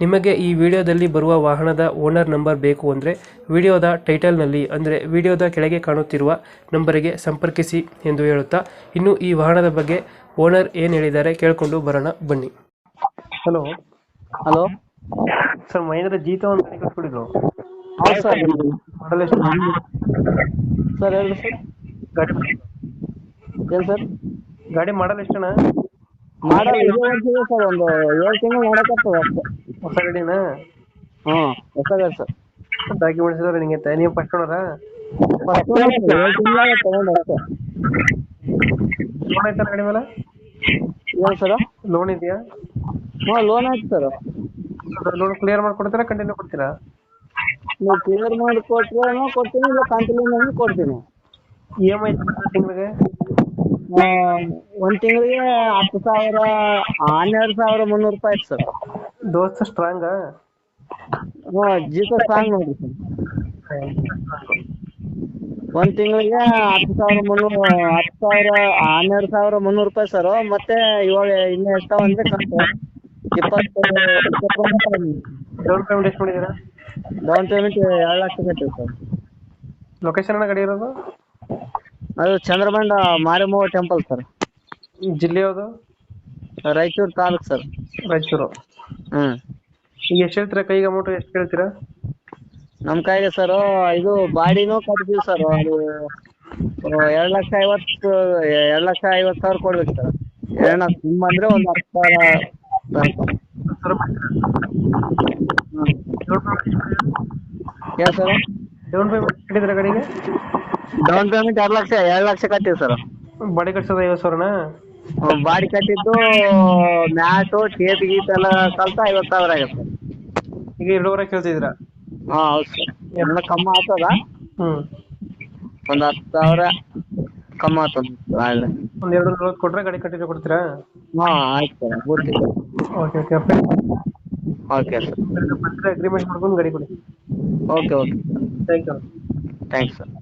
ನಿಮಗೆ ಈ ವಿಡಿಯೋದಲ್ಲಿ ಬರುವ ವಾಹನದ ಓನರ್ ನಂಬರ್ ಬೇಕು ಅಂದರೆ ವಿಡಿಯೋದ ಟೈಟಲ್ನಲ್ಲಿ ಅಂದರೆ ವಿಡಿಯೋದ ಕೆಳಗೆ ಕಾಣುತ್ತಿರುವ ನಂಬರಿಗೆ ಸಂಪರ್ಕಿಸಿ ಎಂದು ಹೇಳುತ್ತಾ ಇನ್ನು ಈ ವಾಹನದ ಬಗ್ಗೆ ಓನರ್ ಏನು ಹೇಳಿದ್ದಾರೆ ಕೇಳಿಕೊಂಡು ಬರೋಣ ಬನ್ನಿ. ಹಲೋ. ಹಲೋ. ಸರ್ ಮಹೇಂದ್ರ ಜೀತ ಒಂದು ಗಾಡಿ ಹೌದು ಸರ್. ಮಾಡಲ್ ಎಷ್ಟು? ಸರ್ ಹೇಳಿ ಸರ್. ಗಾಡಿ ಏನು ಸರ್? ಗಾಡಿ ಮಾಡಲ್ ಎಷ್ಟಣ್ಣ? ಮಾಡಲ್ ಇದು ಸರ್ ಒಂದು ಏಳು ತಿಂಗಳು ಮಾಡಕತ್ತದ ಅಷ್ಟೇ. ಹೊಸ ಗಾಡಿನಾ? ಹ್ಞೂ ಹೊಸ ಗಾಡಿ ಸರ್. ಡಾಕ್ಯುಮೆಂಟ್ಸ್ ನೀವು ಫಸ್ಟ್ ಓನರಾ ಫಸ್ಟ್ ಏಳು ತಿಂಗಳ ತಗೊಂಡು ಅಷ್ಟೇ ಲೋನ್ ಆಯ್ತಾ ಗಾಡಿ ಮೇಲೆ? ಏನು ಸರ್? ಲೋನ್ ಇದೆಯಾ? ಹ್ಞೂ ಲೋನ್ ಆಯ್ತು ಸರ್. ಲೋನ್ ಕ್ಲಿಯರ್ ಮಾಡ್ಕೊಡ್ತೀರಾ ಕಂಟಿನ್ಯೂ ಕೊಡ್ತೀರಾ? ನೀವು ಕ್ಲಿಯರ್ ಮಾಡಿ ಕೊಟ್ಟರೆ ಕೊಡ್ತೀನಿ ಇಲ್ಲ ಕಂಟಿನ್ಯೂ ಕೊಡ್ತೀನಿ. ಇ ಎಂ ಐ ತಿಂಗಳಿಗೆ? ಒಂದು ತಿಂಗಳಿಗೆ ಹತ್ತು ಸಾವಿರ ಹನ್ನೆರಡು ಸಾವಿರ ಮುನ್ನೂರು ರೂಪಾಯಿ ಆಯ್ತು ಸರ್. ದೋಸ್ತ ಸ್ಟ್ರಾಂಗ್ ಹಾ ಜೀತ ಸಾಂಗ್ ನೋಡ್ರಿ ಸರ್. ಒಂದ್ ತಿಂಗಳಿಗೆ ಹತ್ತು ಸಾವಿರ ಮುನ್ನೂರು ಹತ್ತು ಸಾವಿರ ಹನ್ನೆರಡು ಸಾವಿರ ಮುನ್ನೂರು ರೂಪಾಯಿ ಸರ್. ಮತ್ತೆ ಇವಾಗ ಇನ್ನ ಎಷ್ಟಾವ ಅಂದ್ರೆ ಕಂತು ಇಪ್ಪತ್ತು ಡೌನ್ ಪೇಮೆಂಟ್ ಎಷ್ಟು ಮಾಡಿದ್ದೀರಾ? ಡೌನ್ ಪೇಮೆಂಟ್ ಎರಡು ಲಕ್ಷ ಕಟ್ಟಿವಿ ಸರ್. ಲೊಕೇಶನ್ ಗಾಡಿ ಇರೋದು? ಅದು ಚಂದ್ರಮಂಡ ಮಾರಿಮೋ ಟೆಂಪಲ್ ಸರ್ ಜಿಲ್ಲೆ ಯಾವುದು? ರಾಯಚೂರು ತಾಲೂಕು ಸರ್ ರಾಯಚೂರು. ಹ್ಮ್. ಈಗ ಎಷ್ಟು ಹೇಳ್ತೀರಾ? ಕೈಗೆ ಅಮೌಂಟ್ ಎಷ್ಟು ಕೇಳ್ತೀರಾ? ನಮ್ಮ ಕೈಗೆ ಸರ್ ಇದು ಬಾಡಿನೂ ಕಟ್ತೀವಿ ಸರ್ ಅದು ಎರಡ್ ಲಕ್ಷ ಐವತ್ತು ಎರಡ್ ಲಕ್ಷ ಐವತ್ತು ಸಾವಿರ ಕೊಡ್ಬೇಕು ಸರ್ ಎರಡು ಲಕ್ಷ ನಿಮ್ಮ ಅಂದರೆ ಒಂದು ಹತ್ತು ಸಾವಿರ ಏನು ಸರ್ ಡೌನ್ ಪೇಮೆಂಟ್ ಕಟ್ಟಿದ್ದೀರಾ ಗಾಡಿಗೆ ಡೌನ್ ಪೇಮೆಂಟ್ ಎರಡು ಲಕ್ಷ ಎರಡು ಲಕ್ಷ ಕಟ್ಟಿವಿ ಸರ್ ಬಾಡಿ ಕಟ್ಸೋದು ಐವತ್ತು ಸಾವಿರನಾ? ಬಾಡಿ ಕಟ್ಟಿದ್ದು ಮ್ಯಾಟು ಟೇಪ್ ಗೀಪ್ ಎಲ್ಲ ಕಲ್ತ ಐವತ್ತು ಸಾವಿರ ಆಗುತ್ತೆ ಈಗ ಎರಡೂವರೆ ಕೇಳ್ತಿದ್ರ ಹಾ ಹೌದು ಸರ್ ಎಲ್ಲ ಕಮ್ಮಿ ಆಗ್ತದ? ಹ್ಞೂ ಒಂದು ಹತ್ತು ಸಾವಿರ ಕಮ್ಮಿ ಆಗ್ತದೆ ಒಂದು ಎರಡು ನಲ್ವತ್ತು ಕೊಟ್ಟರೆ ಗಾಡಿ ಕಟ್ಟಿದ್ರೆ ಕೊಡ್ತೀರಾ? ಹಾಂ ಆಯ್ತು ಸರ್ ಬಿಡ್ತೀವಿ ಓಕೆ ಓಕೆ ಓಕೆ. ಸರ್ ಬಂದರೆ ಅಗ್ರಿಮೆಂಟ್ ಮಾಡ್ಕೊಂಡು ಗಾಡಿ ಕೊಡಿ. Okay okay. Thank you thanks sir